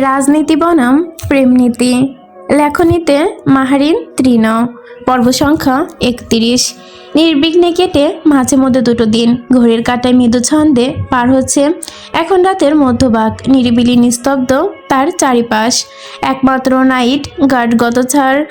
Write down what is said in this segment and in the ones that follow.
রাজনীতি বনাম প্রেমনীতি লেখনীতে মাহারিন তৃণ, পর্ব সংখ্যা একত্রিশ। নির্বিঘ্নে কেটে মাঝে মধ্যে দুটো দিন। ঘড়ির কাটায় মৃদু ছন্দে পার হচ্ছে। এখন রাতের মধ্যভাগ। নিরিবিলি নিস্তব্ধ তার চারিপাশ। একমাত্র নাইট গার্ড গত ছাড়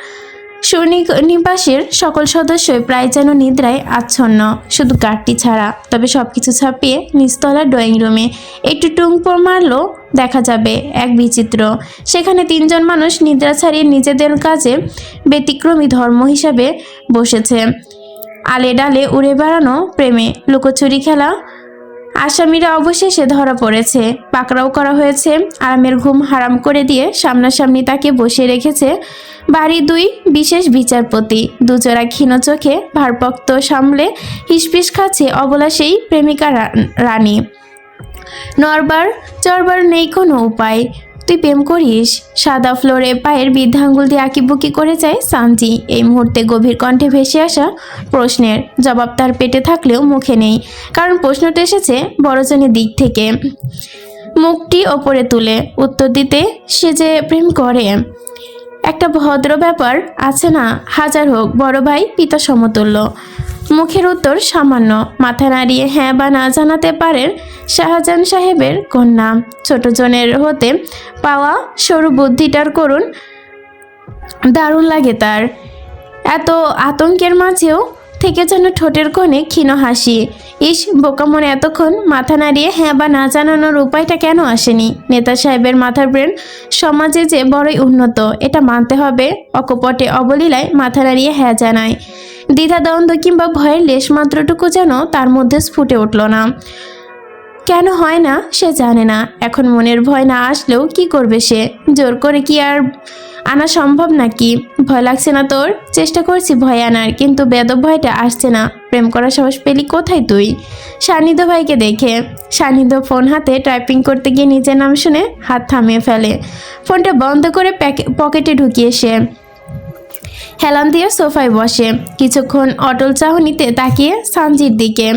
সুনিবাসের সকল সদস্যই প্রায় যেন নিদ্রায় আচ্ছন্ন। শুধু গার্ডটি ছাড়া, তবে সবকিছু ছাপিয়ে নিস্তলা ড্রয়িং রুমে একটু টুংপোর মারলো দেখা যাবে এক বিচিত্র। সেখানে তিনজন মানুষ নিদ্রা ছাড়িয়ে নিজেদের কাজে ব্যতিক্রমী ধর্ম হিসাবে বসেছে। আলে ডালে উড়ে বেড়ানো প্রেমে, লুকোচুরি খেলা আসামিরা অবশেষে ধরা পড়েছে। পাকড়াও করা হয়েছে, আরামের ঘুম হারাম করে দিয়ে সামনাসামনি তাকে বসে রেখেছে বাড়ি দুই বিশেষ বিচারপতি। দুজোড়া ক্ষীণ চোখে ভারপক্ত সামলে হিসপিস খাচ্ছে অবলা সেই প্রেমিকা রানী। নরবার, চরবার নেই কোনো উপায়। তুই প্রেম করিস? সাদা ফ্লোরে পায়ের বৃদ্ধাঙ্গুল দিয়ে আঁকিবুকি করে যায় সানজি। এই মুহূর্তে গভীর কণ্ঠে ভেসে আসা প্রশ্নের জবাব তার পেটে থাকলেও মুখে নেই, কারণ প্রশ্নটা এসেছে বড়জনের দিক থেকে। মুখটি ওপরে তুলে উত্তর দিতে, সে যে প্রেম করে। একটা ভদ্র ব্যাপার আছে না? হাজার হোক, বড় ভাই পিতা সমতুল্য। মুখের উত্তর সামান্য। মাথা নাড়িয়ে হ্যাঁ বা না জানাতে পারেন শাহজাহান সাহেবের কন্যা। ছোট জনের হতে পাওয়া সরু বুদ্ধিটার করুন দারুণ লাগে তার। এত আতঙ্কের মাঝেও থেকে যেন ঠোঁটের কোণে ক্ষীণ হাসি। ইস, বোকা মনে এতক্ষণ মাথা নাড়িয়ে হ্যাঁ বা না জানানোর উপায়টা কেন আসেনি? নেতা সাহেবের মাথার ব্রেন সমাজে যে বড়ই উন্নত, এটা মানতে হবে, অকপটে অবলীলায় মাথা নাড়িয়ে হ্যাঁ জানায়। দ্বিধাদ্বন্দ্ব কিংবা ভয়ের লেশমাত্রটুকু যেন তার মধ্যে স্ফুটে উঠল না। কেন হয় না, সে জানে না। এখন মনের ভয় না আসলেও কি করবে সে? জোর করে কি আর আনা সম্ভব নাকি? ভয় লাগছে না তোর? চেষ্টা করছি ভয় আনার, কিন্তু বেদব ভয়টা আসছে না। প্রেম করার সাহস পেলি কোথায় তুই? সান্নিধ্য ভাইকে দেখে। সান্নিধ্য ফোন হাতে টাইপিং করতে গিয়ে নিজের নাম শুনে হাত থামিয়ে ফেলে। ফোনটা বন্ধ করে পকেটে ঢুকিয়ে সে। হেলান দিয়ে সোফায় বসে। কিছুক্ষণ অটল চাহনিতে তাকিয়ে সানজির দিকে।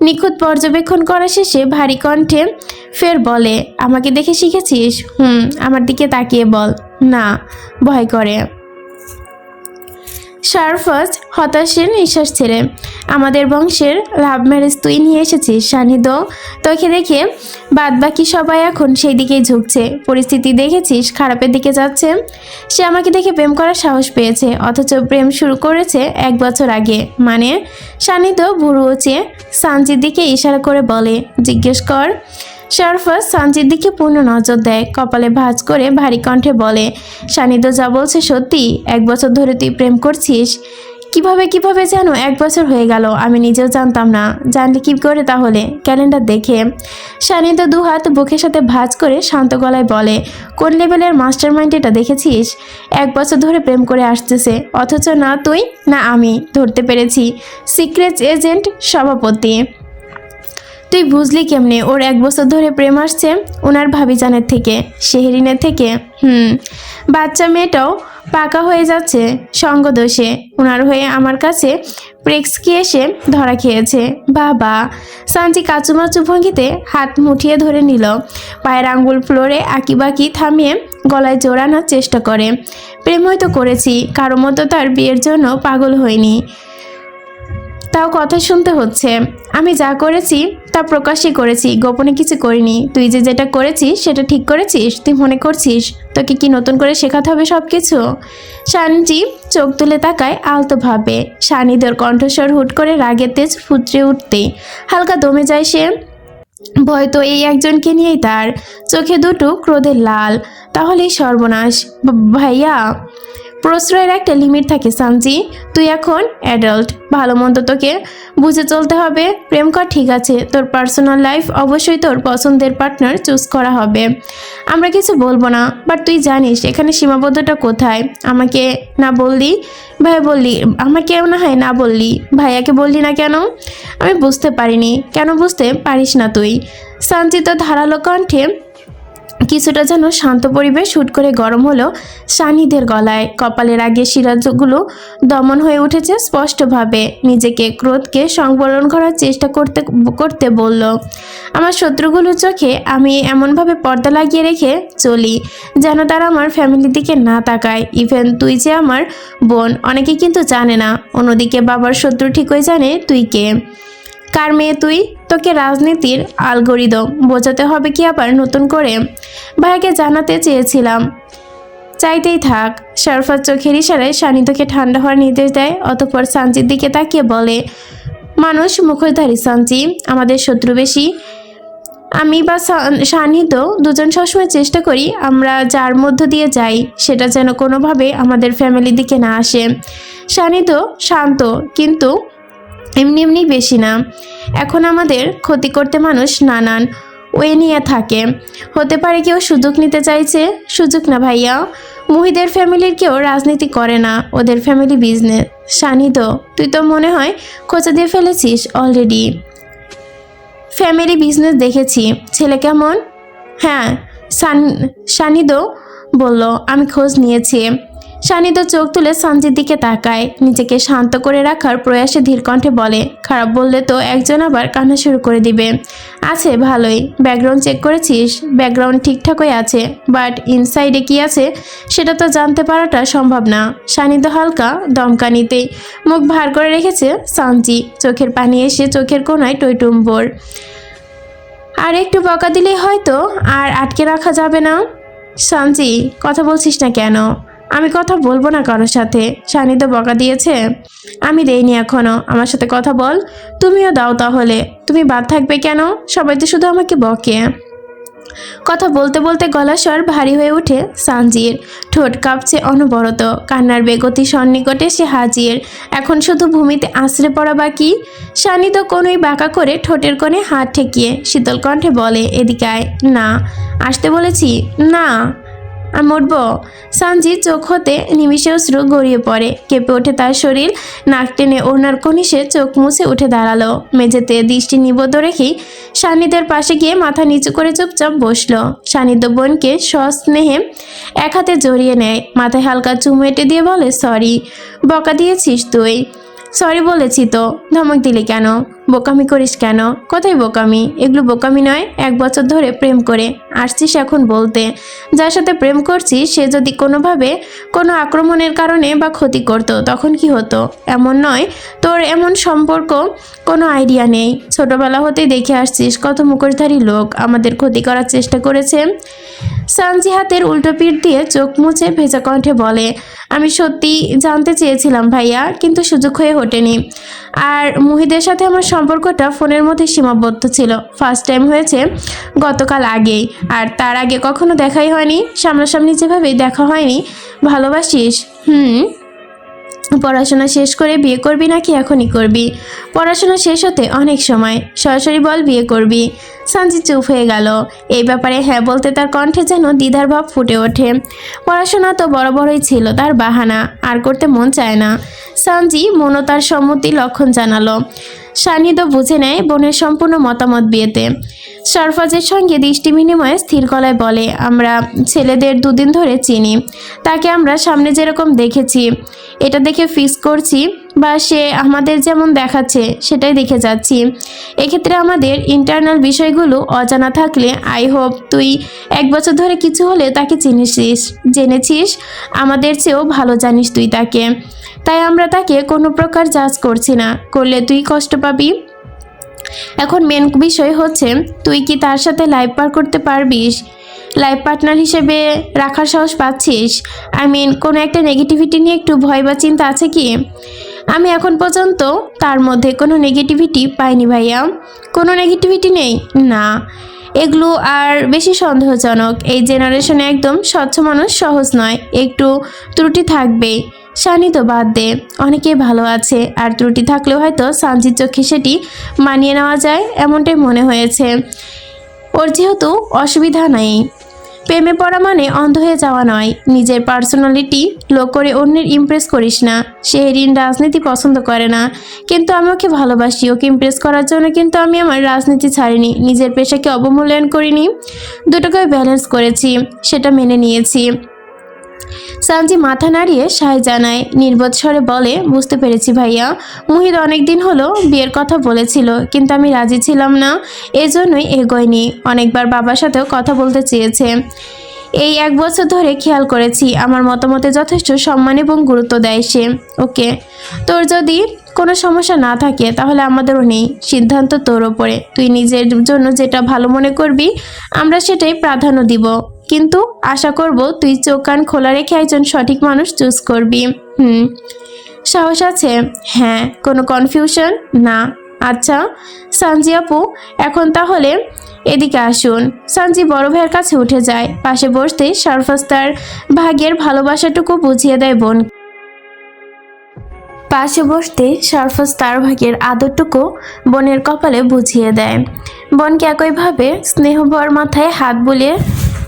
নিখুঁত পর্যবেক্ষণ করা শেষে ভারী কণ্ঠে ফের বলে, আমাকে দেখে শিখেছিস? হুম, আমার দিকে তাকিয়ে বল। না, ভয় করে। সারফাজ হতাশের নিঃশ্বাস ছেড়ে। আমাদের বংশের লাভ ম্যারেজ তুই নিয়ে এসেছিস সান্নিধ্য তোকে দেখে বাদ বাকি সবাই এখন সেই দিকেই ঝুঁকছে। পরিস্থিতি দেখেছিস, খারাপের দিকে যাচ্ছে। সে আমাকে দেখে প্রেম করার সাহস পেয়েছে, অথচ প্রেম শুরু করেছে এক বছর আগে। মানে সান্নিধ্য ভুরু উঁচিয়ে সানজির দিকে ইশারা করে বলে, জিজ্ঞেস কর শারফাজ সানজির দিকে পূর্ণ নজর দেয়। কপালে ভাঁজ করে ভারী কণ্ঠে বলে সানিধ্য যা বলছে সত্যি? এক বছর ধরে তুই প্রেম করছিস? কীভাবে কীভাবে যেন এক বছর হয়ে গেল, আমি নিজেও জানতাম না। জানলে কি করে তাহলে? ক্যালেন্ডার দেখে। সানিধ্য দু হাত বুকের সাথে ভাঁজ করে শান্ত গলায় বলে, কোন লেভেলের মাস্টার মাইন্ড এটা দেখেছিস? এক বছর ধরে প্রেম করে আসতেছে। অথচ না তুই, না আমি ধরতে পেরেছি। সিক্রেট এজেন্ট সভাপতি। তুই বুঝলি কেমনে? ওর এক বছর ধরে প্রেম আসছে ওনার ভাবিজানের থেকে, শেহরিনের থেকে। হুম, বাচ্চা মেয়েটাও পাকা হয়ে যাচ্ছে সঙ্গদোষে। ওনার হয়ে আমার কাছে প্রেক্সকি এসে ধরা খেয়েছে। বাবা, সানজি কাচুমাচু ভঙ্গিতে হাত মুঠিয়ে ধরে নিল। পায়ের আঙ্গুল ফ্লোরে আঁকিবাকি থামিয়ে গলায় জোড়ানোর চেষ্টা করে। প্রেম হয়তো করেছি, কারও মতো তার বিয়ের জন্য পাগল হয়নি। তাও কথা শুনতে হচ্ছে। আমি যা করেছি, তা প্রকাশই করেছি। গোপনে কিছু করিনি। তুই যে যেটা করেছিস, সেটা ঠিক করেছিস? তুই মনে করছিস? তোকে কি নতুন করে শেখাতে হবে সব কিছু শানজি চোখ তুলে তাকায় আলতোভাবে। শানিদের কণ্ঠস্বর হুট করে রাগের তেজ ফুটরে উঠতে হালকা দমে যায় সে। ভয় তো এই একজনকে নিয়েই তার। চোখে দুটো ক্রোধের লাল। তাহলেই সর্বনাশ। ভাইয়া। প্রশ্রয়ের একটা লিমিট থাকে, সামজি। তুই এখন অ্যাডাল্ট ভালো মন্দ তোকে বুঝে চলতে হবে। প্রেম কর, ঠিক আছে। তোর পার্সোনাল লাইফ অবশ্যই তোর পছন্দের পার্টনার চুজ করা হবে। আমরা কিছু বলব না বাট তুই জানিস, এখানে সীমাবদ্ধটা কোথায়? আমাকে না বললি? ভাই বললি, আমাকে না হয় না বললি, ভাইয়াকে বললি না কেন? আমি বুঝতে পারিনি। কেন বুঝতে পারিস না তুই? সঞ্চিত ধারালো কণ্ঠে কিছুটা যেন শান্ত পরিবেশ হুট করে গরম হলো সানিদের গলায়। কপালের আগে সিরাজগুলো দমন হয়ে উঠেছে স্পষ্টভাবে। নিজেকে ক্রোধকে সংবরণ করার চেষ্টা করতে করতে বলল, আমার শত্রুগুলোর চোখে আমি এমনভাবে পর্দা লাগিয়ে রেখে চলি যেন তারা আমার ফ্যামিলির দিকে না তাকায়। ইভেন তুই যে আমার বোন, অনেকে কিন্তু জানে না। অন্যদিকে বাবার শত্রু ঠিকই জানে তুই কে। কার মেয়ে তুই? তোকে রাজনীতির আলগরিদম বোঝাতে হবে কি আবার নতুন করে? ভাইকে জানাতে চেয়েছিলাম। চাইতেই থাক, শরফার চোখের ইশারায় সানিতকে ঠান্ডা হওয়ার নির্দেশ দেয়, অতঃপর সাঞ্চির দিকে তাকিয়ে বলে, মানুষ মুখোশধারী সাঞ্চি আমাদের শত্রু বেশি। আমি বা সান্নিধ্য দুজন সবসময় চেষ্টা করি, আমরা যার মধ্য দিয়ে যাই, সেটা যেন কোনোভাবে আমাদের ফ্যামিলির দিকে না আসে। সান্নিধ্য শান্ত, কিন্তু এমনি এমনি বেশি না। এখন আমাদের ক্ষতি করতে মানুষ নানান ওয়ে নিয়ে থাকে। হতে পারে কেউ সুযোগ নিতে চাইছে, সুযোগ না ভাইয়া। মুহিদের ফ্যামিলির কেউ রাজনীতি করে না, ওদের ফ্যামিলি বিজনেস সানিদ তুই তো মনে হয় খোঁচা দিয়ে ফেলেছিস অলরেডি ফ্যামিলি বিজনেস দেখেছি, ছেলে কেমন? হ্যাঁ সান সানিদ বলল, আমি খোঁজ নিয়েছি। সানিদ চোখ তুলে সঞ্জির দিকে তাকায়। নিজেকে শান্ত করে রাখার প্রয়াসে ধীর কণ্ঠে বলে, খারাপ বললে তো একজন আবার কান্না শুরু করে দিবে। আছে, ভালোই। ব্যাকগ্রাউন্ড চেক করেছিস? ব্যাকগ্রাউন্ড ঠিকঠাকই আছে। বাট ইনসাইডে কি আছে সেটা তো জানতে পারাটা সম্ভব না। সানিধ্য হালকা দমকানিতে মুখ ভার করে রেখেছে সানজি। চোখের পানি এসে চোখের কোনায় টইটুম্বর আর একটু বকা দিলেই হয়তো আর আটকে রাখা যাবে না? সানজি, কথা বলছিস না কেন? আমি কথা বলব না কারোর সাথে। সানিধ্য বকা দিয়েছে। আমি দেইনি এখনও। আমার সাথে কথা বল। তুমিও দাও তাহলে। তুমি বাদ থাকবে কেন? সবাই তো শুধু আমাকে বকে। কথা বলতে বলতে গলা স্বর ভারী হয়ে ওঠে সানজির। ঠোঁট কাঁপছে অনবরত। কান্নার বেগতি সন্নিকটে সে হাজির। এখন শুধু ভূমিতে আশ্রে পড়া বাকি। সানি তো কোনোই বাঁকা করে ঠোঁটের কোণে হাত ঠেকিয়ে শীতল কণ্ঠে বলে, এদিকে না। আসতে বলেছি? না। আমি উঠবো সানজি চোখ হতে নিমিষে অশ্রু গড়িয়ে পড়ে। কেঁপে ওঠে তার শরীর। নাক টেনে ওনার কনিষে চোখ মুছে উঠে দাঁড়াল। মেঝেতে দৃষ্টি নিবদ্ধ রেখেই সান্নিধ্যের পাশে গিয়ে মাথা নিচু করে চুপচাপ বসল। সান্নিধ্য বোনকে সস্নেহে এক হাতে জড়িয়ে নেয়। মাথায় হালকা চুমু এঁটে দিয়ে বলে, সরি, বকা দিয়েছিস তুই। সরি বলেছি তো, ধমক দিলি কেন? বোকামি করিস কেন? কোথায় বোকামি? এগুলো বোকামি নয়। এক বছর ধরে প্রেম করে আসছিস এখন বলতে। যার সাথে প্রেম করছিস, সে যদি কোনোভাবে কোনো আক্রমণের কারণে বা ক্ষতি করতো, তখন কি হতো? এমন নয়। তোর এমন সম্পর্ক কোনো আইডিয়া নেই। ছোটবেলা হতেই দেখে আসছিস কত মুখোশধারী লোক আমাদের ক্ষতি করার চেষ্টা করেছে। সানজি হাতের উল্টো পিঠ দিয়ে চোখ মুছে ভেজা কণ্ঠে বলে, আমি সত্যি জানতে চেয়েছিলাম ভাইয়া, কিন্তু সুযোগ হয়ে ওঠেনি। আর মুহিদের সাথে আমার সম্পর্কটা ফোনের মধ্যে সীমাবদ্ধ ছিল। ফার্স্ট টাইম হয়েছে গতকাল আগেই। আর তার আগে কখনো দেখাই হয়নি। সামনাসামনি যেভাবে দেখা হয়নি। ভালোবাসিস? হুম। পড়াশোনা শেষ করে বিয়ে করবি নাকি এখনই করবি? পড়াশোনা শেষ হতে অনেক সময়। সরাসরি বল, বিয়ে করবি। সানজি চুপ হয়ে গেল। এই ব্যাপারে হ্যাঁ বলতে তার কণ্ঠে যেন দ্বিধার ভাব ফুটে ওঠে। পড়াশোনা তো বড় বড়ই ছিল, তার বাহানা। আর করতে মন চায় না। সানজি মনতার সম্মতি লক্ষণ জানালো। সানিদ বুঝে নেয় বোনের সম্পূর্ণ মতামত বিয়েতে। সরফাজের সঙ্গে দৃষ্টি বিনিময়ে স্থির গলায় বলে, আমরা ছেলেদের দুদিন ধরে চিনি। তাকে আমরা সামনে যেরকম দেখেছি, এটা দেখে ফিক্স করছি বা সে আমাদের যেমন দেখাচ্ছে, সেটাই দেখে যাচ্ছি। এক্ষেত্রে আমাদের ইন্টারনাল বিষয়গুলো অজানা থাকলে আই হোপ তুই এক বছর ধরে কিছু হলে তাকে চিনেছিস জেনেছিস, আমাদের চেয়েও ভালো জানিস তুই তাকে। তাই আমরা তাকে কোনো প্রকার জাজ করছি না। করলে তুই কষ্ট পাবি? এখন মেন বিষয় হচ্ছে, তুই কি তার সাথে লাইভ পার করতে পারবিস? লাইফ পার্টনার হিসেবে রাখার সাহস পাচ্ছিস? আই মিন কোনো একটা নেগেটিভিটি নিয়ে একটু ভয় বা চিন্তা আছে কি? আমি এখন পর্যন্ত তার মধ্যে কোনো নেগেটিভিটি পাইনি ভাইয়া। কোনো নেগেটিভিটি নেই? না। এগুলো আর বেশি সন্দেহজনক। এই জেনারেশনে একদম স্বচ্ছ মানুষ সহজ নয়। একটু ত্রুটি থাকবেই। শানি তো বাদ দে। অনেকেই ভালো আছে, আর ত্রুটি থাকলেও হয়তো সানজির চোখে সেটি মানিয়ে নেওয়া যায়, এমনটাই মনে হয়েছে। ওর যেহেতু অসুবিধা নেই। প্রেমে পড়া মানে অন্ধ হয়ে যাওয়া নয়। নিজের পার্সোনালিটি লো করে অন্যের ইমপ্রেস করিস না। সে শেহরিন রাজনীতি পছন্দ করে না। কিন্তু আমি ওকে ভালোবাসি। ওকে ইমপ্রেস করার জন্য কিন্তু আমি আমার রাজনীতি ছাড়িনি। নিজের পেশাকে অবমূল্যায়ন করিনি। দুটোকে ব্যালেন্স করেছি। সেটা মেনে নিয়েছি। সানজি মাথা নাড়িয়ে সায় জানায়, নির্বোধ বলে, বুঝতে পেরেছি ভাইয়া। মুহিত অনেকদিন হলো বিয়ের কথা বলেছিল, কিন্তু আমি রাজি ছিলাম না। এজন্যই এগোয়নি। অনেকবার বাবার সাথেও কথা বলতে চেয়েছে। এই এক বছর ধরে খেয়াল করেছি, আমার মতামতে যথেষ্ট সম্মান এবং গুরুত্ব দেয় সে। ওকে, তোর যদি কোনো সমস্যা না থাকে, তাহলে আমাদেরও নেই। সিদ্ধান্ত তোর ওপরে। তুই নিজের জন্য যেটা ভালো মনে করবি, আমরা সেটাই প্রাধান্য দিব। কিন্তু আশা করব তুই চোখ কান খোলা রেখে একজন সঠিক মানুষ চুজ করবি। হুম। সাহস আছে? হ্যাঁ। কোনো কনফিউশন না। আচ্ছা সানজি আপু, এখন তাহলে এদিকে আসুন। সানজি বড় ভাইয়ের কাছে উঠে যায়। পাশে বসতে সারফাস তার ভাগ্যের ভালোবাসাটুকু বুঝিয়ে দেয় বোন। পাশে বসতে সারফাস তার ভাগের আদরটুকু বোনের কপালে বুঝিয়ে দেয়। বোনকে একইভাবে স্নেহভর মাথায় হাত বুলিয়ে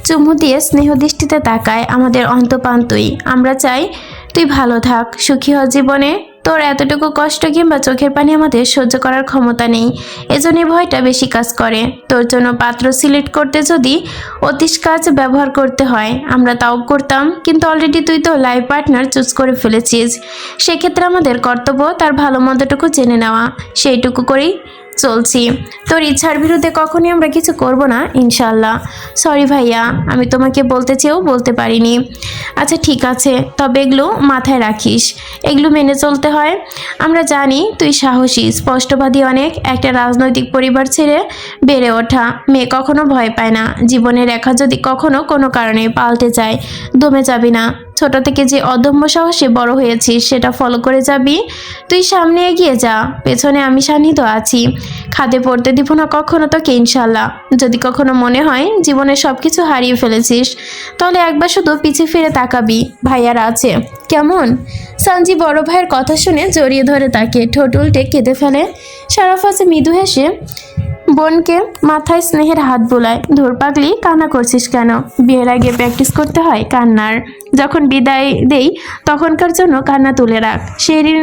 চুমু দিয়ে স্নেহ দৃষ্টিতে তাকায় আমাদের অন্তপান্তই আমরা চাই, তুই ভালো থাক, সুখী হ জীবনে তোর এতটুকু কষ্ট কিংবা চোখের পানি আমাদের সহ্য করার ক্ষমতা নেই। এজন্যই ভয়টা বেশি কাজ করে। তোর জন্য পাত্র সিলেক্ট করতে যদি অতিশ কাজ ব্যবহার করতে হয়, আমরা তাও করতাম। কিন্তু অলরেডি তুই তো লাইফ পার্টনার চুজ করে ফেলেছিস। সেক্ষেত্রে আমাদের কর্তব্য তার ভালো মন্দটুকু জেনে নেওয়া। সেইটুকু করেই চলছি। তোর ইচ্ছার বিরুদ্ধে কখনই আমরা কিছু করব না ইনশাল্লাহ সরি ভাইয়া, আমি তোমাকে বলতে চেয়েও বলতে পারিনি। আচ্ছা ঠিক আছে, তবে এগুলো মাথায় রাখিস। এগুলো মেনে চলতে হয়। আমরা জানি তুই সাহসী, স্পষ্টবাদী অনেক, একটা রাজনৈতিক পরিবার ছেড়ে বেড়ে ওঠা। মেয়ে কখনো ভয় পায় না। জীবনের রেখা যদি কখনো কোনো কারণে পাল্টে যায়, দমে যাবি না। ছোট থেকে যে অদম্য সাহসে বড় হয়েছিস, সেটা ফলো করে যাবি। তুই সামনে এগিয়ে যা, পেছনে আমি সান্নিধ্য আছি। খাদে পড়তে দিব না কখনো তোকে ইনশাল্লাহ যদি কখনো মনে হয় জীবনে সব কিছু হারিয়ে ফেলেছিস, তাহলে একবার শুধু পিছিয়ে ফিরে তাকাবি। ভাইয়ার আছে। কেমন? সানজি বড় ভাইয়ের কথা শুনে জড়িয়ে ধরে তাকে। ঠোঁট উল্টে কেঁদে ফেলে। সারাফাসে মৃদু হেসে, বোনকে মাথায় স্নেহের হাত বোলায়, ধুর পাগলি, কান্না করছিস কেন? বিয়ের আগে প্র্যাকটিস করতে হয় কান্নার। যখন বিদায় দেই, তখনকার জন্য কান্না তুলে রাখ। সেদিন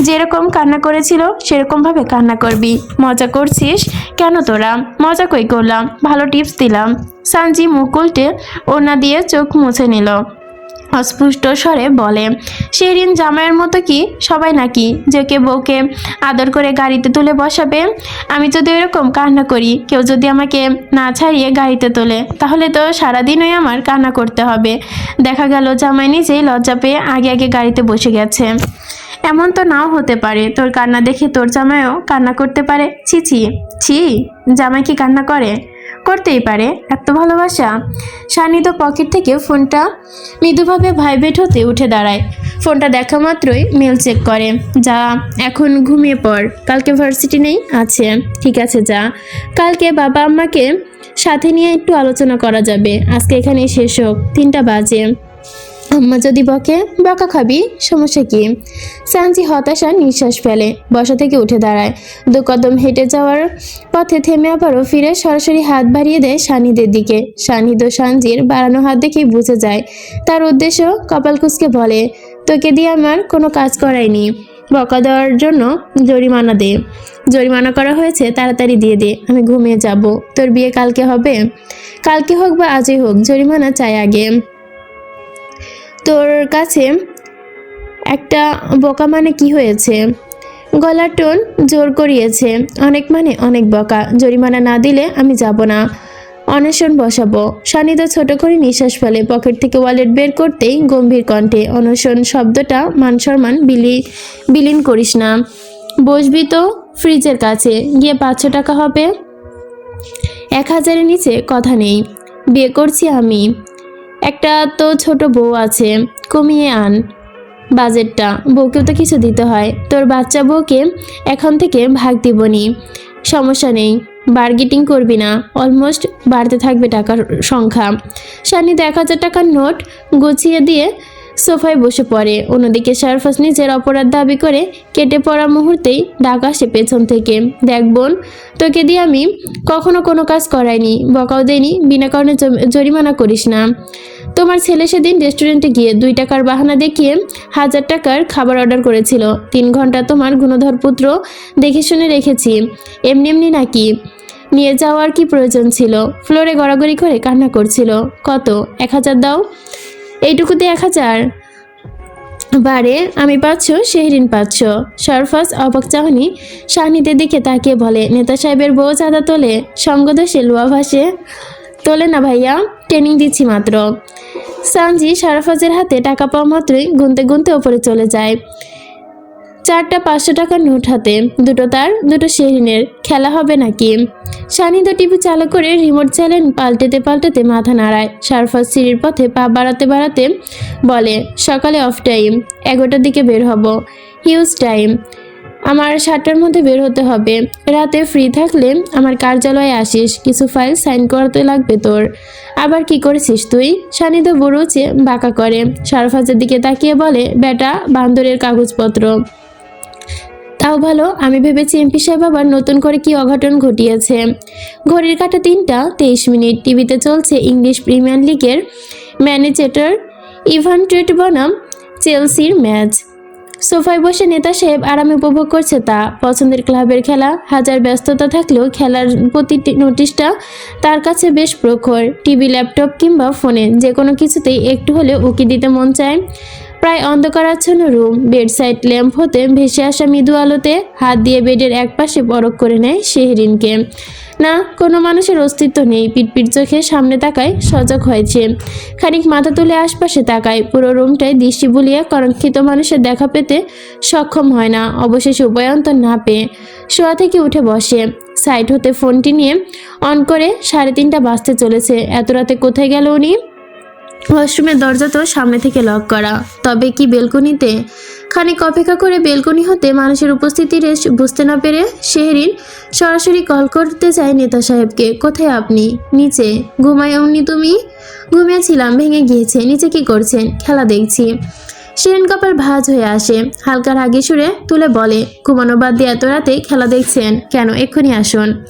যেরকম কান্না করেছিল, সেরকমভাবে কান্না করবি। মজা করছিস? কেন তোরা? মজা কই করলাম? ভালো টিপস দিলাম। সানজি মুকুলটে ওনা দিয়ে চোখ মুছে নিল। অস্পষ্ট স্বরে বলে শেরিন জামাইয়ের মতো কি? সবাই নাকি? যে কে বউকে আদর করে গাড়িতে তুলে বসাবে? আমি যদি এরকম কান্না করি, কেউ যদি আমাকে না ছাড়িয়ে গাড়িতে তোলে, তাহলে তো সারাদিনই আমার কান্না করতে হবে। দেখা গেল জামাই নিজেই লজ্জা পেয়ে আগে আগে গাড়িতে বসে গেছে। এমন তো নাও হতে পারে, তোর কান্না দেখে তোর জামাইও কান্না করতে পারে। ছি ছি ছি, জামাই কি কান্না করে? করতেই পারে, এত ভালোবাসা। সান্নিধ্য পকেট থেকে ফোনটা মৃদুভাবে ভাইব্রেট হতে উঠে দাঁড়ায়। ফোনটা দেখা মাত্রই মেল চেক করে, যা, এখন ঘুমিয়ে পড়। কালকে ভার্সিটি নেই? আছে। ঠিক আছে, যা। কালকে বাবা আম্মাকে সাথে নিয়ে একটু আলোচনা করা যাবে। আজকে এখানে শেষ হোক। তিনটা বাজে। আম্মা যদি বকে, বকা খাবি, সমস্যা কি? সানজি হতাশা নিঃশ্বাস ফেলে, বসা থেকে উঠে দাঁড়ায়। দু কদম হেঁটে যাওয়ার পথে থেমে আবারও ফিরে সরাসরি হাত বাড়িয়ে দেয় সানিদের দিকে। সানিদ ও সানজির বাড়ানো হাত দেখেই বুঝে যায়। তার উদ্দেশ্য কপাল কুচকে বলে, তোকে দিয়ে আমার কোনো কাজ করায়নি বকা দেওয়ার জন্য জরিমানা দে। জরিমানা করা হয়েছে, তাড়াতাড়ি দিয়ে দে। আমি ঘুমিয়ে যাব। তোর বিয়ে কালকে হবে? কালকে হোক বা আজই হোক, জরিমানা চাই আগে। তোর কাছে একটা বকা মানে কি হয়েছে? গলার টোন জোর করিয়েছে। অনেক মানে অনেক বকা। জরিমানা না দিলে আমি যাব না। অনশন বসাবো। সানিদা ছোট করে নিঃশ্বাস ফেলে পকেট থেকে ওয়ালেট বের করতেই গম্ভীর কণ্ঠে, অনশন শব্দটা মান সম্মান বিলি, বিলীন করিস না। বসবি তো ফ্রিজের কাছে। গিয়ে পাঁচশো টাকা হবে। এক হাজারের নিচে কথা নেই। বিয়ে করছি আমি। একটা তো ছোট বউ আছে, কমিয়ে আন। বাজেটটা, বউকেও তো কিছু দিতে হয়। তোর বাচ্চা বউকে এখন থেকে ভাগ দিবনি সমস্যা নেই বার্গেটিং করবি না। অলমোস্ট বাড়তে থাকবে টাকার সংখ্যা। সান্নিধ্য এক হাজার টাকার নোট গুছিয়ে দিয়ে সোফায় বসে পড়ে। অন্যদিকে সারফাস নিজের অপরাধ দাবি করে কেটে পড়া মুহূর্তেই ডাক আসে পেছন থেকে। দেখ বোন, তোকে দিয়ে আমি কখনো কোনো কাজ করাইনি, বকাও দেয়নি বিনা কারণে জরিমানা করিস না। তোমার ছেলে সেদিন রেস্টুরেন্টে গিয়ে দুই টাকার বাহানা দেখিয়ে হাজার টাকার খাবার অর্ডার করেছিল। তিন ঘণ্টা তোমার গুণধর পুত্র দেখে শুনে রেখেছি। এমনি এমনি নাকি। নিয়ে যাওয়ার কি প্রয়োজন ছিল? ফ্লোরে গড়াগড়ি করে কান্না করছিল। কত? এক হাজার দাও। এইটুকুতে এক হাজার বারে, আমি পাচ্ছ শেহরিন পাচ্ছ। সরফাস অবাক চাহনি, শাহনিদের দিকে তাকে বলে, নেতা সাহেবের বউ চাঁদা তোলে, সঙ্গদোষে লুয়া ভাসে? তোলে না ভাইয়া ট্রেনিং দিচ্ছি মাত্র। সানজি, সরফাজের হাতে টাকা পাওয়া মাত্রই গুনতে গুনতে ওপরে চলে যায়। চারটা পাঁচশো টাকার নোট হাতে। দুটো তার, দুটো শেহরিনের খেলা হবে নাকি? সানিদা টিভি চালু করে রিমোট চ্যানেল পাল্টেতে পাল্টেতে মাথা নাড়ায়। সারফাজ সিঁড়ির পথে পা বাড়াতে বাড়াতে বলে, সকালে অফ টাইম এগারোটার দিকে বের হব। হিউজ টাইম আমার সাতটার মধ্যে বের হতে হবে। রাতে ফ্রি থাকলে আমার কার্যালয়ে আসিস। কিছু ফাইল সাইন করাতে লাগবে তোর। আবার কি করেছিস তুই? সানিদা বড়ুচে বাঁকা করে। সারফাজের দিকে তাকিয়ে বলে, বেটা, বান্দরের কাগজপত্র। তাও ভালো, আমি ভেবেছি এমপি সাহেব আবার নতুন করে কি অঘটন ঘটিয়েছে। ঘড়ির কাটা তিনটা, তেইশ মিনিট টিভিতে চলছে ইংলিশ প্রিমিয়ার লিগের ম্যানেজেটর ইভান ট্রেট বনাম চেলসির ম্যাচ। সোফায় বসে নেতা সাহেব আরামে উপভোগ করছে তা। পছন্দের ক্লাবের খেলা, হাজার ব্যস্ততা থাকলেও খেলার প্রতিটি নোটিশটা তার কাছে বেশ প্রখর। টিভি, ল্যাপটপ কিংবা ফোনে যে কোনো কিছুতেই একটু হলেও উকি দিতে মন চায় প্রায় অন্ধকারাচ্ছন্ন রুম। বেড সাইড ল্যাম্প হতে ভেসে আসা মৃদু আলোতে হাত দিয়ে বেডের একপাশে বরক করে নেয় শেহরিনকে। না, কোনো মানুষের অস্তিত্ব নেই। পিটপিট চোখে সামনে তাকায় সজাগ হয়েছে। খানিক মাথা তুলে আশপাশে তাকায়। পুরো রুমটায় দৃষ্টি বুলিয়ে কাঙ্ক্ষিত মানুষের দেখা পেতে সক্ষম হয় না। অবশেষে উপায়ন্তর না পেয়ে শোয়া থেকে উঠে বসে। সাইড হতে ফোনটি নিয়ে অন করে সাড়ে তিনটা বাজতে চলেছে। এত রাতে কোথায় গেল উনি? ওয়াশরুমের দরজা তো সামনে থেকে লক করা। তবে কি বেলকনিতে? খানিক অপেক্ষা করে বেলকনি হতে মানুষের উপস্থিতি রেশ বুঝতে না পেরে শেহরিন সরাসরি কল করতে চায় নেতা সাহেবকে। কোথায় আপনি? নিচে। ঘুমায়নি তুমি? ঘুমিয়েছিলাম, ভেঙে গিয়েছে। নিচে কি করছেন? খেলা দেখছি। শিরিন কপাল ভাঁজ হয়ে আসে। হালকা রাগে সুরে তুলে বলে, ঘুমানো বাদ দিয়ে এত রাতে খেলা দেখছেন? কেন? এক্ষুনি আসুন।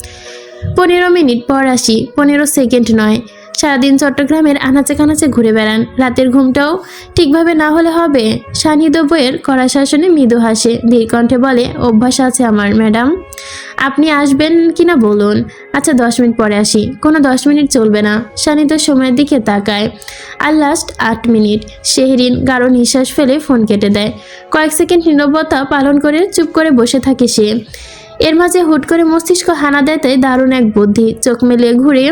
পনেরো মিনিট, পর আসি। পনেরো সেকেন্ড নয়। সারাদিন চট্টগ্রামের আনাচে কানাচে ঘুরে বেড়ান। রাতের ঘুমটাও ঠিকভাবে না হলে হবে সানিদ বইয়ের কড়া শাসনে মৃদু হাসে। ধীর কণ্ঠে বলে, অভ্যাস আছে আমার, ম্যাডাম। আপনি আসবেন কিনা বলুন? আচ্ছা দশ মিনিট পরে আসি। কোনো দশ মিনিট চলবে না। সানিদ সময়ের দিকে তাকায়। আর লাস্ট আট মিনিট। শেহরিন গাঢ় নিঃশ্বাস ফেলে ফোন কেটে দেয়। কয়েক সেকেন্ড নীরবতা পালন করে চুপ করে বসে থাকে সে। এর মাঝে হুট করে মস্তিষ্ক হানা দেয় দারুণ এক বুদ্ধি। চোখ মেলে ঘুরে,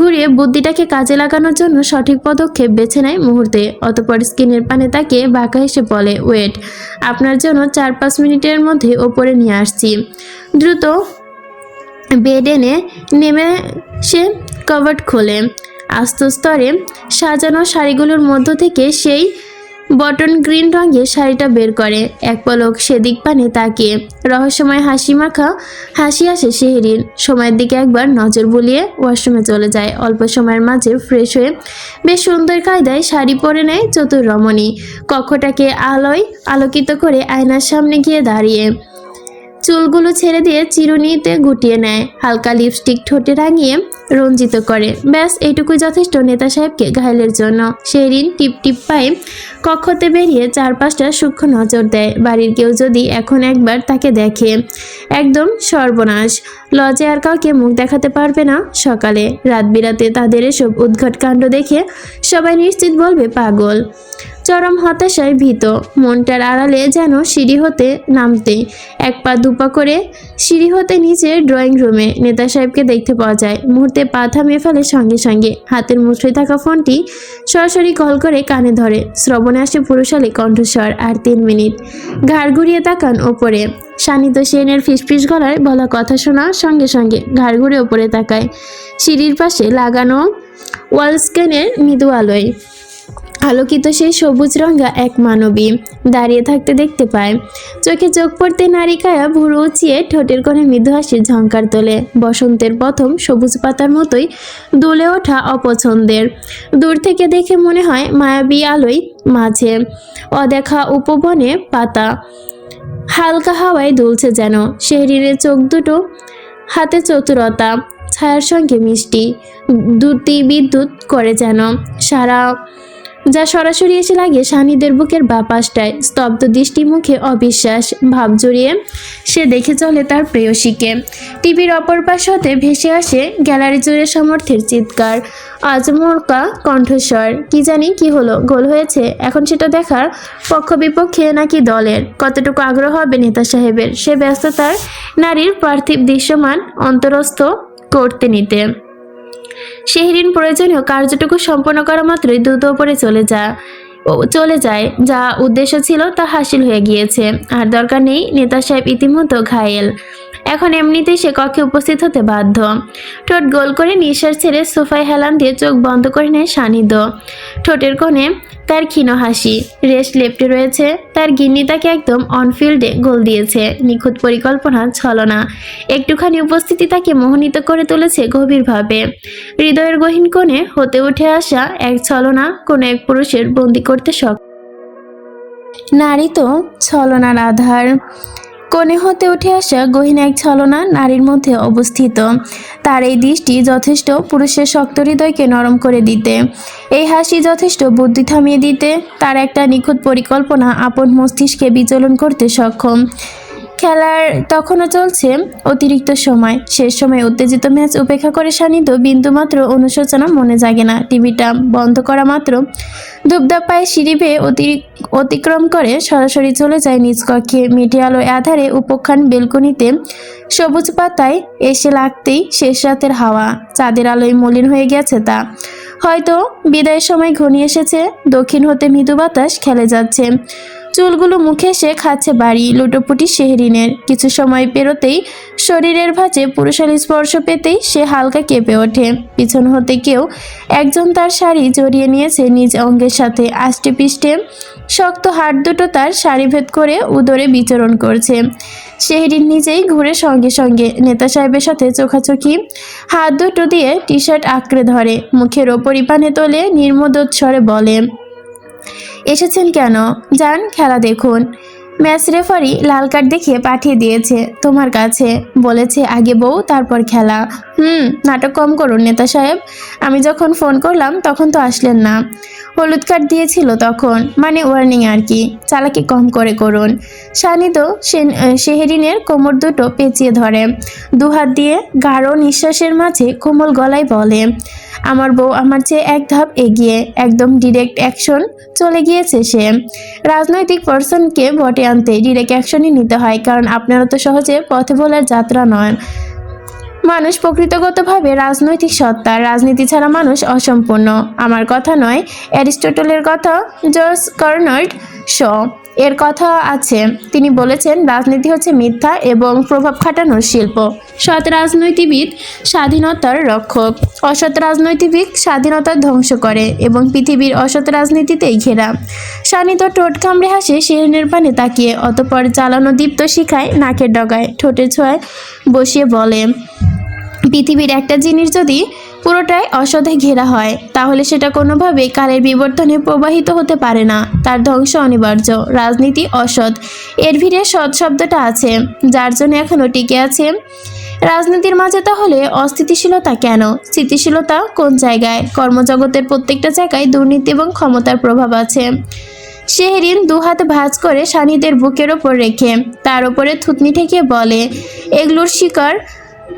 ঘুরিয়ে বুদ্ধিটাকে কাজে লাগানোর জন্য সঠিক পদক্ষেপ বেছে নেয় মুহূর্তে। অতপর স্কিনের পানে তাকে বাঁকা হেসে বলে, ওয়েট, আপনার জন্য চার পাঁচ মিনিটের মধ্যে ওপরে নিয়ে আসছি। দ্রুত বেড এনে নেমে সে কভার্ট খোলে। আস্ত স্তরে সাজানো শাড়িগুলোর মধ্য থেকে সেই বটন গ্রিন রঙের শাড়িটা বের করে। এক পলক সেদিক পানে তাকিয়ে। রহস্যময় হাসি মাখা হাসি আসে শেহরিন সময়ের দিকে একবার নজর বুলিয়ে ওয়াশরুমে চলে যায়। অল্প সময়ের মাঝে ফ্রেশ হয়ে বেশ সুন্দর কায়দায় শাড়ি পরে নেয় চতুর রমণী। কক্ষটাকে আলোয় আলোকিত করে আয়নার সামনে গিয়ে দাঁড়িয়ে। চুলগুলো ছেড়ে দিয়ে চিরুনিতে গুটিয়ে নেয়। হালকা লিপস্টিক ঠোঁটে রাঙিয়ে রঞ্জিত করে। ব্যাস, এইটুকুই যথেষ্ট নেতা সাহেবকে ঘায়লের জন্য। সেরিন টিপ টিপ পায়ে কক্ষতে বেরিয়ে চারপাশটা সূক্ষ্ম নজর দেয়। বাড়ির কেউ যদি এখন একবার তাকে দেখে, একদম সর্বনাশ। লজে আর কাউকে মুখ দেখাতে পারবে না সকালে। রাত বিরাতে তাদের এসব উদ্ঘট কাণ্ড দেখে সবাই নিশ্চিত বলবে পাগল। চরম হতাশায় ভীত। মনটার আড়ালে যেন সিঁড়ি হতে নামতে এক পা দুপা করে সিঁড়ি হতে নিচে ড্রয়িং রুমে নেতা সাহেবকে দেখতে পাওয়া যায়। মুহূর্তে পা থামিয়ে ফেলে সঙ্গে সঙ্গে। হাতের মুঠোয় থাকা ফোনটি সরাসরি কল করে কানে ধরে। শ্রবণে আসে পুরুষালী কণ্ঠস্বর আর তিন মিনিট। ঘাড় ঘুরিয়ে তাকান ওপরে। সানিত সেনের ফিসফিস গলায় বলা কথা শোনা সঙ্গে সঙ্গে ঘাড় ঘুরে ওপরে তাকায়। সিঁড়ির পাশে লাগানো ওয়াল স্ক্যানের মৃদু আলোয়। আলোকিত সেই সবুজ রঙা এক মানবী দাঁড়িয়ে থাকতে দেখতে পায়। চোখে চোখ পড়তে নারিকায়া ভুরু উঁচিয়ে ঠোঁটের কোণে মৃদু হাসির ঝঙ্কার তোলে। বসন্তের প্রথম সবুজ পাতার মতোই দুলে ওঠা অপছন্দের। দূর থেকে দেখে মনে হয় মায়াবী আলোয় মাঝে। অদেখা উপবনে পাতা। হালকা হাওয়ায় দুলছে যেন। শেহরিনের চোখ দুটো, হাতে চতুরতা, ছায়ার সঙ্গে মিষ্টি, দুটি বিদ্যুৎ করে যেন। সারা যা সরাসরি এসে লাগে স্বামীদের বুকের বাপাসটায় স্তব্ধ দৃষ্টি মুখে অবিশ্বাস, ভাব জড়িয়ে সে দেখে চলে তার প্রেয়সীকে। টিভির অপর পাশ হতে ভেসে আসে গ্যালারি জুড়ে সমর্থের চিৎকার। আজমরকা কণ্ঠস্বর। কি জানি কি হলো, গোল হয়েছে? এখন সেটা দেখার পক্ষ বিপক্ষে নাকি দলের? কতটুকু আগ্রহ হবে নেতা সাহেবের? সে ব্যস্ততার নারীর পার্থিব দৃশ্যমান অন্তরস্থ করতে নিতে। শেহরিন প্রয়োজনীয় কার্যটুকু সম্পন্ন করা মাত্রই দ্রুত উপরে চলে যা চলে যায়, যা উদ্দেশ্য ছিল তা হাসিল হয়ে গিয়েছে। আর দরকার নেই, নেতা সাহেব ইতিমধ্যে ঘায়েল। এখন এমনিতেই সে কক্ষে উপস্থিত হতে বাধ্য। ঠোঁট গোল করে নিঃশ্বাস ছেড়ে সোফায় হেলান দিয়ে চোখ বন্ধ করে নেয় সান্নিধ্য ঠোঁটের কোণে তার ক্ষীণ হাসি। রেস্ট লেপটে রয়েছে, তার গিন্নি তাকে একদম অনফিল্ডে গোল দিয়েছে। নিখুঁত পরিকল্পনা ছলনা একটুখানি উপস্থিতি তাকে মোহনীত করে তুলেছে গভীরভাবে। হৃদয়ের গহীন কোণে হতে উঠে আসা এক ছলনা কোনো এক পুরুষের বন্দি করতে শখ নারী তো ছলনার আধার। কোণে হতে উঠে আসা গহীন এক ছলনা নারীর মধ্যে অবস্থিত। তার এই দৃষ্টি যথেষ্ট পুরুষের শক্ত হৃদয়কে নরম করে দিতে। এই হাসি যথেষ্ট বুদ্ধি থামিয়ে দিতে। তার একটা নিখুঁত পরিকল্পনা আপন মস্তিষ্কে বিচলন করতে সক্ষম। খেলার তখনও চলছে অতিরিক্ত সময়। শেষ সময় উত্তেজিত ম্যাচ উপেক্ষা করে সান্নিধ্য বিন্দুমাত্র অনুশোচনা মনে জাগে না। টিভিটা বন্ধ করা মাত্র ধূপধাপ পায়ে সিঁড়ি বেয়ে অতিক্রম করে সরাসরি চলে যায় নিজ কক্ষে। মিঠে আলোয় আধারে উপখান বেলকনিতে সবুজ পাতায় এসে লাগতেই শেষ রাতের হাওয়া। চাঁদের আলোয় মলিন হয়ে গেছে তা। হয়তো বিদায়ের সময় ঘনিয়ে এসেছে। দক্ষিণ হতে মৃদু বাতাস খেলে যাচ্ছে। চুলগুলো মুখে সে খাচ্ছে বাড়ি, লুটোপুটি শেহরিনের। কিছু সময় পেরোতেই শরীরের ভাঁজে পুরুষালী স্পর্শ পেতেই সে হালকা কেঁপে ওঠে। পিছন হতে কেউ একজন তার শাড়ি জড়িয়ে নিয়েছে নিজ অঙ্গের সাথে। আষ্টে পিষ্টে শক্ত হাত দুটো তার শাড়ি ভেদ করে উদরে বিচরণ করছে। শেহরিন নিজেই ঘুরে সঙ্গে সঙ্গে নেতা সাহেবের সাথে চোখাচোখি হাত দুটো দিয়ে টি শার্ট আঁকড়ে ধরে। মুখের ওপরই পানে তোলে নির্মোদত স্বরে বলে এসেছেন কেন? যান খেলা দেখুন। ম্যাচ রেফারি লাল কার্ড দেখিয়ে পাঠিয়ে দিয়েছে, তোমার কাছে। বলেছে আগে বউ, তারপর খেলা। হুম, নাটক কম করুন নেতা সাহেব। আমি যখন ফোন করলাম, তখন তো আসলেন না। হলুদ কার্ড দিয়েছিল তখন মানে ওয়ার্নিং আর কি, চালাকি কম করে করুন। সানিত শেহরিনের কোমর দুটো পেঁচিয়ে ধরে। দুহাত দিয়ে গাঢ় নিঃশ্বাসের মাঝে কোমল গলায় বলে, আমার বউ আমার চেয়ে এক ধাপ এগিয়ে, একদম ডিরেক্ট অ্যাকশন চলে গিয়েছে সে। রাজনৈতিক পার্সনকে ভোটে আনতে ডিরেক্ট অ্যাকশনই নিতে হয়, কারণ আপনারা তো সহজে পথে বলার যাত্রা নয় মানুষ প্রকৃতগতভাবে রাজনৈতিক সত্তা, রাজনীতি ছাড়া মানুষ অসম্পূর্ণ। আমার কথা নয়, অ্যারিস্টটলের কথা, জর্জ কর্নার্ড শ। এর কথা আছে। তিনি বলেছেন, রাজনীতি হচ্ছে মিথ্যা এবং প্রভাব খাটানোর শিল্প। সৎ রাজনৈতিবিদ স্বাধীনতার রক্ষক। অসৎ রাজনৈতিবিদ স্বাধীনতা ধ্বংস করে এবং পৃথিবীর অসৎ রাজনীতিতেই ঘেরা। শানিত টোট কামড়ে হাসে শিরিনের পানে তাকিয়ে, অতপর জ্বালানো দীপ্ত শিখায় নাকের ডগায়। ঠোঁটে ছোঁয়ায় বসিয়ে বলে, পৃথিবীর একটা জিনিস যদি পুরোটাই অসধে ঘেরা হয়। তাহলে সেটা কোনোভাবেই কালের বিবর্তনে প্রবাহিত হতে পারে না। তার ধ্বংস অনিবার্য। রাজনীতি অসৎ। এর ভিড়ে সৎ শব্দটা আছে। যার জন্য এখনও টিকে আছে। রাজনীতির মাঝে তাহলে অস্থিতিশীলতা কেন? স্থিতিশীলতা কোন জায়গায়? কর্মজগতের প্রত্যেকটা জায়গায় দুর্নীতি এবং ক্ষমতার প্রভাব আছে। শেহরিন দুহাত ভাঁজ করে সানিদের বুকের ওপর রেখে, তার ওপরে থুতনি ঠেকিয়ে বলে, এগুলোর শিকার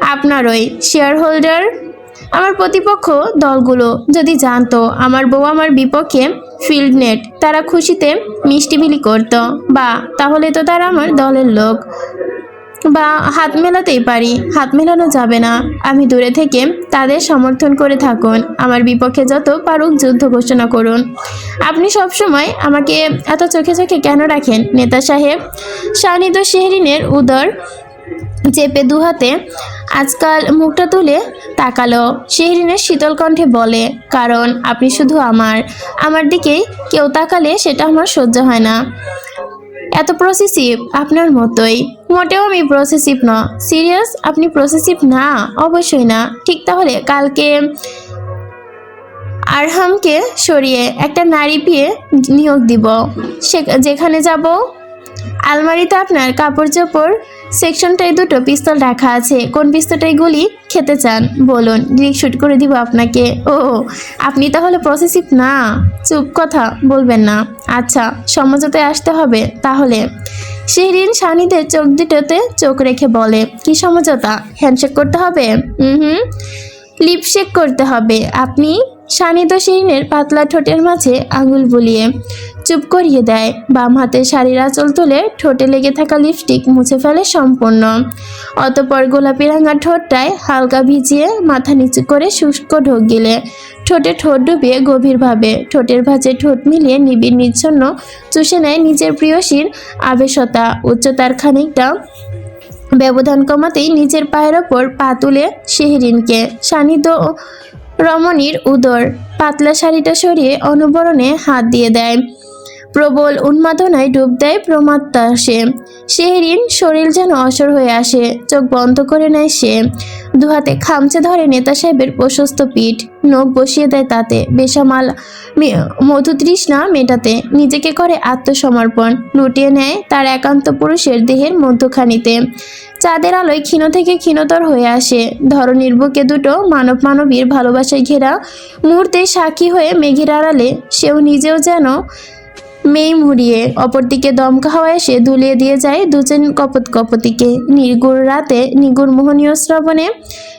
আপনারই। শেয়ার হোল্ডার আমার প্রতিপক্ষ দলগুলো যদি জানতো, আমার বউ আমার বিপক্ষে ফিল্ড নেট তারা খুশিতে মিষ্টি বিলি করতো। বা, তাহলে তো তারা আমার দলের লোক। বা, হাত মেলাতেই পারি, হাত মেলানো যাবে না। আমি দূরে থেকে তাদের সমর্থন করে থাকুন। আমার বিপক্ষে যত পারুক যুদ্ধ ঘোষণা করুন। আপনি সবসময় আমাকে এত চোখে চোখে কেন রাখেন? নেতা সাহেব, শানিদ শেহরিনের উদর চেপে দু হাতে আজকাল মুখটা তুলে তাকালো। শিহরিনের শীতল কণ্ঠে বলে, কারণ আপনি শুধু আমার। আমার দিকেই কেউ তাকালে সেটা আমার সহ্য হয় না। এত প্রসেসিভ আপনার মতোই। মোটেও আমি প্রসেসিভ না। সিরিয়াস আপনি প্রসেসিভ না? অবশ্যই না। ঠিক তাহলে কালকে আরহামকে সরিয়ে একটা নারী পেয়ে নিয়োগ দিব। সে, যেখানে যাব আলমারিতে আপনার কাপড় চোপড় সেকশনটায় দুটো পিস্তল রাখা আছে। কোন পিস্তলটাই গুলি খেতে চান, বলুন। গ্রিক শুট করে দিব আপনাকে। ও, আপনি তাহলে প্রসেসিভ না, চুপ, কথা বলবেন না। আচ্ছা সমঝোতায় আসতে হবে। তাহলে, শিহরিন সানিদের চোখ দুটোতে চোখ রেখে বলে, কি সমঝোতা? হ্যান্ডশেক করতে হবে? হুম হুম লিপশেক করতে হবে। আপনি শানিত শিরিনের পাতলা ঠোঁটের মাঝে আঙুল বুলিয়ে চুপ করিয়ে দেয়। বাম হাতে শাড়ির আঁচল তুলে ঠোঁটে লেগে থাকা লিপস্টিক মুছে ফেলে সম্পূর্ণ। অতপর গোলাপি রাঙা ঠোঁটটায় হালকা ভিজিয়ে মাথা নিচু করে শুষ্ক ঢোক গিলে। ঠোঁটে ঠোঁট ডুবিয়ে গভীরভাবে ঠোঁটের ভাঁজে ঠোঁট মিলিয়ে নিবিড় নিচ্ছন্ন চুষে নেয় নিজের প্রিয়সীর আবেশতা। উচ্চতার খানিকটা ব্যবধান কমাতেই নিজের পায়ের ওপর পা তুলে শেহরিনকে। সান্নিধ্য রমণীর উদর। পাতলা শাড়িটা সরিয়ে অনুবরণে হাত দিয়ে দেয়। প্রবল উন্মাদনায় ডুব দেয় প্রমাত্মা সে। শেহরিন শরীর যেন অসর হয়ে আসে, চোখ বন্ধ করে নেয় সে। দুহাতে খামচে ধরে নেতা সাহেবের প্রশস্ত পিঠ, নখ বসিয়ে দেয় তাতে, বেসামাল মধুতৃষ্ণা মেটাতে। নিজেকে করে আত্মসমর্পণ, লুটিয়ে নেয় তার একান্ত পুরুষের দেহের মধ্যখানিতে। চাঁদের আলোয় ক্ষীণ থেকে ক্ষীণতর হয়ে আসে। ধরনীর বুকে দুটো মানব মানবীর ভালোবাসায় ঘেরা। মুহূর্তে সাক্ষী হয়ে মেঘের আড়ালে, সেও নিজেও যেন মেয়ে মুড়িয়ে অপরদিকে দমকা হাওয়া এসে ধুলিয়ে দিয়ে যায় দুজন কপত কপতিকে। নির্গুর রাতে নিগুর মোহনীয় শ্রবণে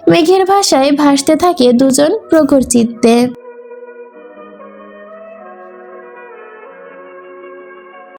মেঘের ভাষায় ভাসতে থাকে দুজন প্রখর চিত্তে।